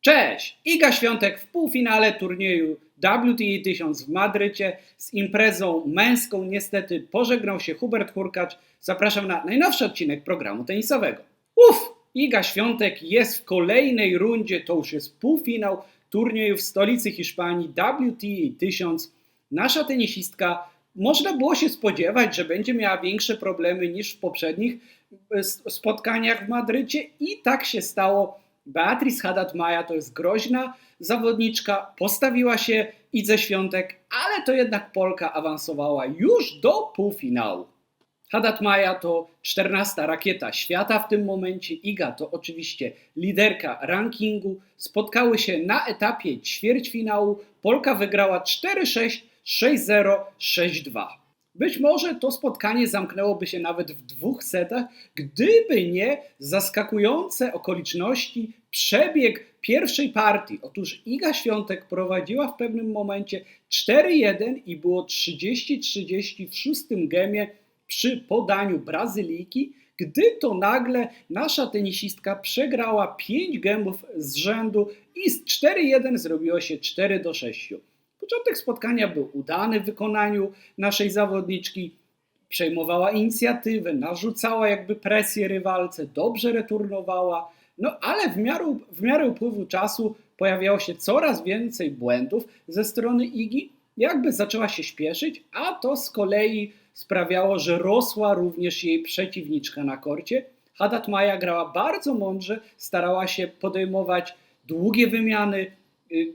Cześć! Iga Świątek w półfinale turnieju WTA 1000 w Madrycie z imprezą męską. Niestety pożegnał się Hubert Hurkacz. Zapraszam na najnowszy odcinek programu tenisowego. Uff! Iga Świątek jest w kolejnej rundzie, to już jest półfinał turnieju w stolicy Hiszpanii WTA 1000. Nasza tenisistka można było się spodziewać, że będzie miała większe problemy niż w poprzednich e, spotkaniach w Madrycie i tak się stało. Beatrice Haddad-Maja to jest groźna zawodniczka, postawiła się Idze Świątek, ale to jednak Polka awansowała już do półfinału. Haddad-Maja to 14 rakieta świata w tym momencie, Iga to oczywiście liderka rankingu. Spotkały się na etapie ćwierćfinału. Polka wygrała 4-6, 6-0, 6-2. Być może to spotkanie zamknęłoby się nawet w dwóch setach, gdyby nie zaskakujące okoliczności przebieg pierwszej partii. Otóż Iga Świątek prowadziła w pewnym momencie 4-1 i było 30-30 w szóstym gemie przy podaniu Brazylijki, gdy to nagle nasza tenisistka przegrała 5 gemów z rzędu i z 4-1 zrobiło się 4-6. Początek spotkania był udany w wykonaniu naszej zawodniczki. Przejmowała inicjatywę, narzucała jakby presję rywalce, dobrze returnowała, no ale w miarę, w miarę upływu czasu pojawiało się coraz więcej błędów ze strony Igi, jakby zaczęła się śpieszyć, a to z kolei sprawiało, że rosła również jej przeciwniczka na korcie. Haddad Maja grała bardzo mądrze, starała się podejmować długie wymiany,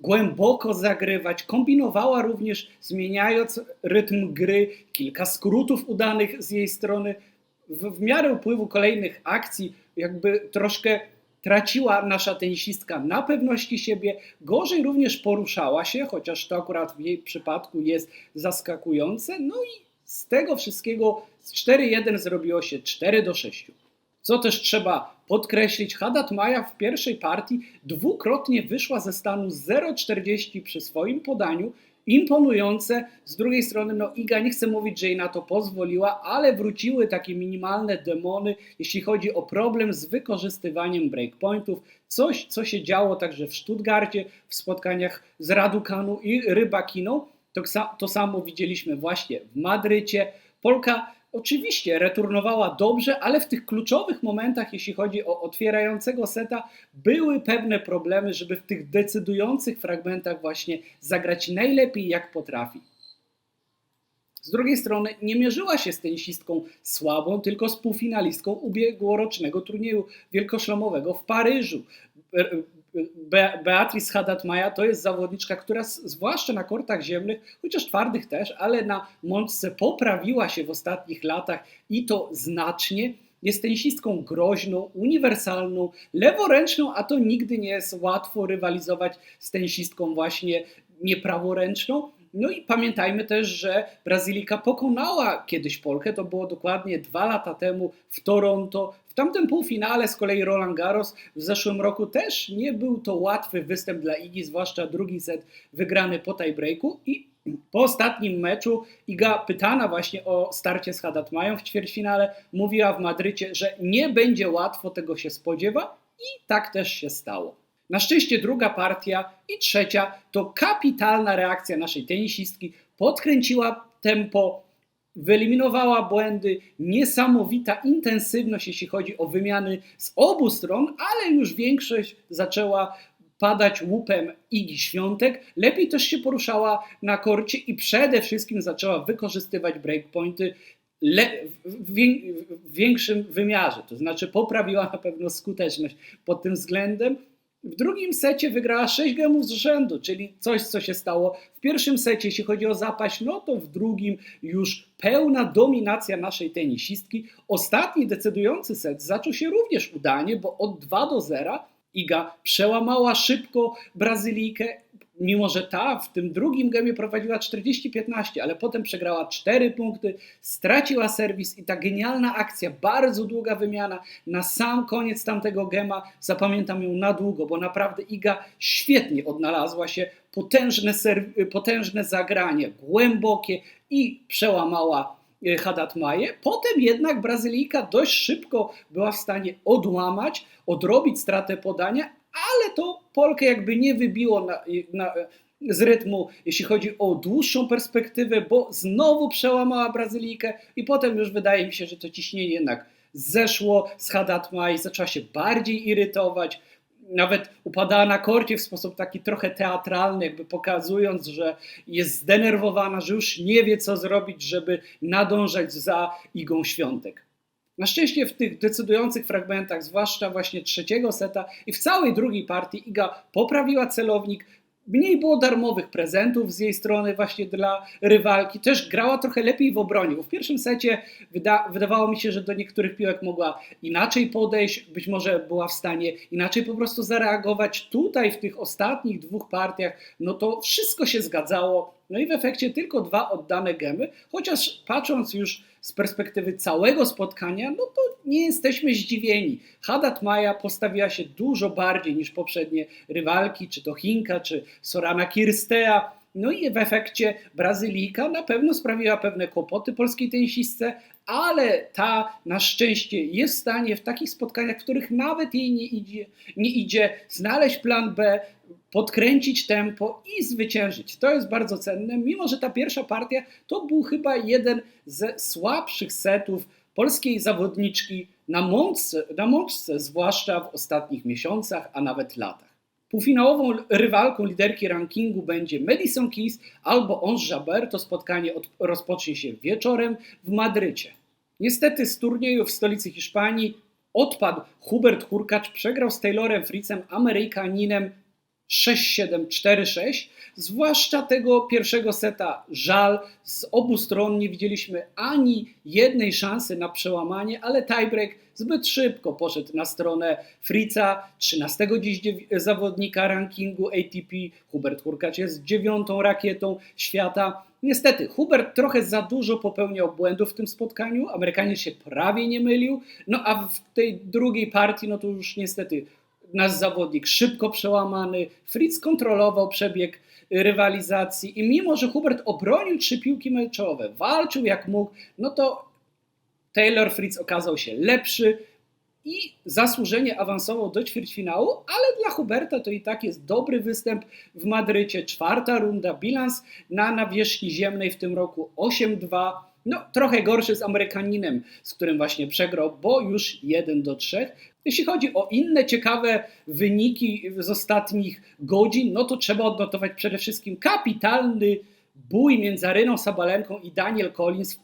głęboko zagrywać. Kombinowała również, zmieniając rytm gry, kilka skrótów udanych z jej strony. W, w miarę upływu kolejnych akcji, jakby troszkę traciła nasza tenisistka na pewności siebie, gorzej również poruszała się, chociaż to akurat w jej przypadku jest zaskakujące. No i z tego wszystkiego z 4-1 zrobiło się 4 do 6. Co też trzeba podkreślić, Haddad Maja w pierwszej partii dwukrotnie wyszła ze stanu 0,40 przy swoim podaniu. Imponujące. Z drugiej strony, no Iga nie chcę mówić, że jej na to pozwoliła, ale wróciły takie minimalne demony, jeśli chodzi o problem z wykorzystywaniem breakpointów. Coś, co się działo także w Stuttgarcie w spotkaniach z Radukanu i Rybakiną. To, to samo widzieliśmy właśnie w Madrycie. Polka oczywiście returnowała dobrze, ale w tych kluczowych momentach, jeśli chodzi o otwierającego seta, były pewne problemy, żeby w tych decydujących fragmentach właśnie zagrać najlepiej jak potrafi. Z drugiej strony nie mierzyła się z tenisistką słabą, tylko z półfinalistką ubiegłorocznego turnieju wielkoszlemowego w Paryżu. Be Beatrice Haddad-Maja to jest zawodniczka, która zwłaszcza na kortach ziemnych, chociaż twardych też, ale na mączce poprawiła się w ostatnich latach i to znacznie. Jest tenisistką groźną, uniwersalną, leworęczną, a to nigdy nie jest łatwo rywalizować z tenisistką właśnie niepraworęczną. No i pamiętajmy też, że Brazylika pokonała kiedyś Polkę, to było dokładnie dwa lata temu w Toronto. W tamtym półfinale z kolei Roland Garros w zeszłym roku też nie był to łatwy występ dla Igi, zwłaszcza drugi set wygrany po tiebreaku i po ostatnim meczu Iga pytana właśnie o starcie z Haddad Mają w ćwierćfinale mówiła w Madrycie, że nie będzie łatwo, tego się spodziewa i tak też się stało. Na szczęście druga partia i trzecia to kapitalna reakcja naszej tenisistki. Podkręciła tempo, wyeliminowała błędy, niesamowita intensywność, jeśli chodzi o wymiany z obu stron, ale już większość zaczęła padać łupem Igi Świątek. Lepiej też się poruszała na korcie i przede wszystkim zaczęła wykorzystywać breakpointy w, większym wymiarze. To znaczy poprawiła na pewno skuteczność pod tym względem. W drugim secie wygrała 6 gemów z rzędu, czyli coś, co się stało w pierwszym secie, jeśli chodzi o zapaść, no to w drugim już pełna dominacja naszej tenisistki. Ostatni decydujący set zaczął się również udanie, bo od 2 do 0 Iga przełamała szybko Brazylijkę mimo że ta w tym drugim gemie prowadziła 40-15, ale potem przegrała 4 punkty, straciła serwis i ta genialna akcja, bardzo długa wymiana na sam koniec tamtego gema, zapamiętam ją na długo, bo naprawdę Iga świetnie odnalazła się, potężne, potężne zagranie, głębokie i przełamała e, Haddad Maję. Potem jednak Brazylijka dość szybko była w stanie odłamać, odrobić stratę podania, ale to Polkę jakby nie wybiło na, na, z rytmu, jeśli chodzi o dłuższą perspektywę, bo znowu przełamała Brazylijkę i potem już wydaje mi się, że to ciśnienie jednak zeszło z Hadatma i zaczęła się bardziej irytować. Nawet upadała na korcie w sposób taki trochę teatralny, jakby pokazując, że jest zdenerwowana, że już nie wie, co zrobić, żeby nadążać za Igą Świątek. Na szczęście w tych decydujących fragmentach, zwłaszcza właśnie trzeciego seta i w całej drugiej partii, Iga poprawiła celownik, Mniej było darmowych prezentów z jej strony właśnie dla rywalki. Też grała trochę lepiej w obronie, bo w pierwszym secie wyda wydawało mi się, że do niektórych piłek mogła inaczej podejść, być może była w stanie inaczej po prostu zareagować. Tutaj w tych ostatnich dwóch partiach, no to wszystko się zgadzało. No i w efekcie tylko dwa oddane gemy, chociaż patrząc już z perspektywy całego spotkania, no to nie jesteśmy zdziwieni. Haddad Maja postawiła się dużo bardziej niż poprzednie rywalki, czy to Chinka, czy Sorana Kirstea. No i w efekcie Brazylijka na pewno sprawiła pewne kłopoty polskiej tenisistce, ale ta na szczęście jest w stanie w takich spotkaniach, w których nawet jej nie idzie, nie idzie znaleźć plan B, podkręcić tempo i zwyciężyć. To jest bardzo cenne, mimo że ta pierwsza partia to był chyba jeden ze słabszych setów polskiej zawodniczki na mączce, na mączce, zwłaszcza w ostatnich miesiącach, a nawet latach. Półfinałową rywalką liderki rankingu będzie Madison Keys albo Ons Jabeur. To spotkanie rozpocznie się wieczorem w Madrycie. Niestety z turnieju w stolicy Hiszpanii odpadł Hubert Hurkacz, przegrał z Taylorem Fritzem, Amerykaninem 6-7-4-6. Zwłaszcza tego pierwszego seta żal. Z obu stron nie widzieliśmy ani jednej szansy na przełamanie, ale tiebreak zbyt szybko poszedł na stronę Fritza, 13 dziś zawodnika rankingu ATP. Hubert Hurkacz jest dziewiątą rakietą świata. Niestety, Hubert trochę za dużo popełniał błędów w tym spotkaniu. Amerykanin się prawie nie mylił. No a w tej drugiej partii, no to już niestety nasz zawodnik szybko przełamany. Fritz kontrolował przebieg rywalizacji i mimo, że Hubert obronił trzy piłki meczowe, walczył jak mógł, no to Taylor Fritz okazał się lepszy i zasłużenie awansował do ćwierćfinału, ale dla Huberta to i tak jest dobry występ w Madrycie. Czwarta runda, bilans na nawierzchni ziemnej w tym roku 8-2. No, trochę gorszy z Amerykaninem, z którym właśnie przegrał, bo już 1 do 3. Jeśli chodzi o inne ciekawe wyniki z ostatnich godzin, no to trzeba odnotować przede wszystkim kapitalny bój między Aryną Sabalenką i Daniel Collins w,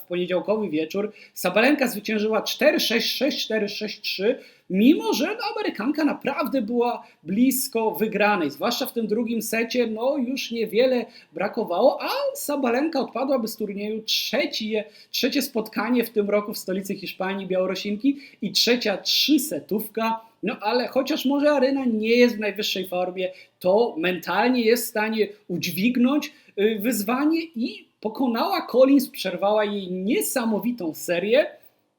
w poniedziałkowy wieczór. Sabalenka zwyciężyła 4-6, 6-4, 6-3, mimo że no, Amerykanka naprawdę była blisko wygranej, zwłaszcza w tym drugim secie, no już niewiele brakowało, a Sabalenka odpadłaby z turnieju trzecie, trzecie spotkanie w tym roku w stolicy Hiszpanii, Białorusinki i trzecia trzysetówka no ale chociaż może Arena nie jest w najwyższej formie, to mentalnie jest w stanie udźwignąć wyzwanie i pokonała Collins, przerwała jej niesamowitą serię.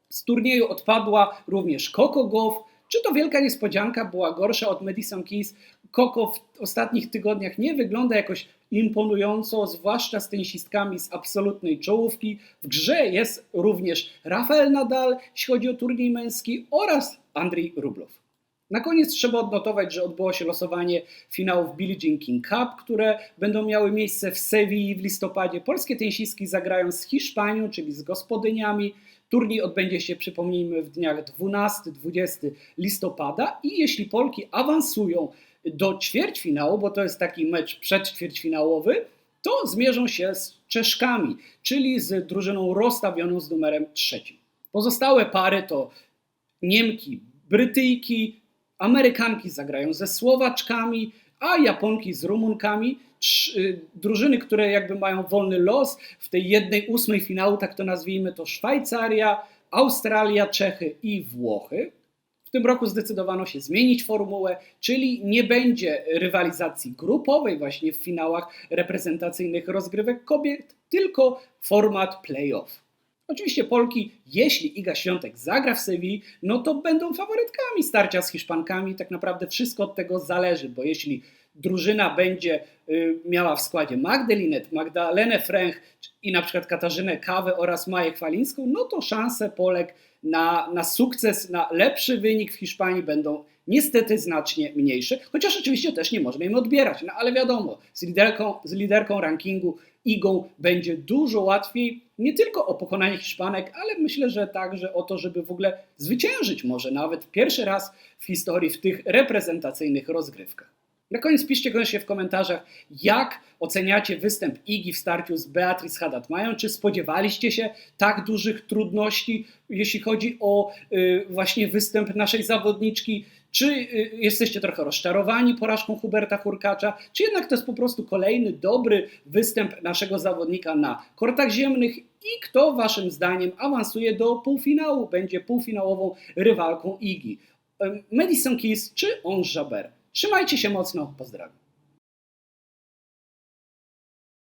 Z turnieju odpadła również Coco Gauff. Czy to wielka niespodzianka była gorsza od Madison Keys? Coco w ostatnich tygodniach nie wygląda jakoś imponująco, zwłaszcza z tenisistkami z absolutnej czołówki. W grze jest również Rafael Nadal, jeśli chodzi o turniej męski, oraz Andrzej Rublow. Na koniec trzeba odnotować, że odbyło się losowanie finałów Billie Jean King Cup, które będą miały miejsce w Sewilli w listopadzie. Polskie tenisistki zagrają z Hiszpanią, czyli z gospodyniami. Turniej odbędzie się, przypomnijmy, w dniach 12-20 listopada i jeśli Polki awansują do ćwierćfinału, bo to jest taki mecz przedćwierćfinałowy, to zmierzą się z Czeszkami, czyli z drużyną rozstawioną z numerem trzecim. Pozostałe pary to Niemki, Brytyjki, Amerykanki zagrają ze Słowaczkami, a Japonki z Rumunkami. Y, drużyny, które jakby mają wolny los w tej jednej ósmej finału, tak to nazwijmy, to Szwajcaria, Australia, Czechy i Włochy. W tym roku zdecydowano się zmienić formułę, czyli nie będzie rywalizacji grupowej właśnie w finałach reprezentacyjnych rozgrywek kobiet, tylko format playoff. Oczywiście Polki, jeśli Iga Świątek zagra w Sewilli, no to będą faworytkami starcia z Hiszpankami. Tak naprawdę wszystko od tego zależy, bo jeśli drużyna będzie y, miała w składzie Magdalinet, Magdalenę Fręch i na przykład Katarzynę Kawę oraz Maję Chwalińską, no to szanse Polek na, na sukces, na lepszy wynik w Hiszpanii będą niestety znacznie mniejsze, chociaż oczywiście też nie można im odbierać, no ale wiadomo, z liderką, z liderką rankingu Igą będzie dużo łatwiej nie tylko o pokonanie Hiszpanek, ale myślę, że także o to, żeby w ogóle zwyciężyć może nawet pierwszy raz w historii w tych reprezentacyjnych rozgrywkach. Na koniec piszcie koniecznie w komentarzach, jak oceniacie występ Igi w starciu z Beatrice Haddad-Mają. Czy spodziewaliście się tak dużych trudności, jeśli chodzi o y, właśnie występ naszej zawodniczki? Czy y, jesteście trochę rozczarowani porażką Huberta Hurkacza, czy jednak to jest po prostu kolejny dobry występ naszego zawodnika na kortach ziemnych i kto waszym zdaniem awansuje do półfinału, będzie półfinałową rywalką Igi? Madison Keys czy Ons Jabeur? Trzymajcie się mocno, pozdrawiam.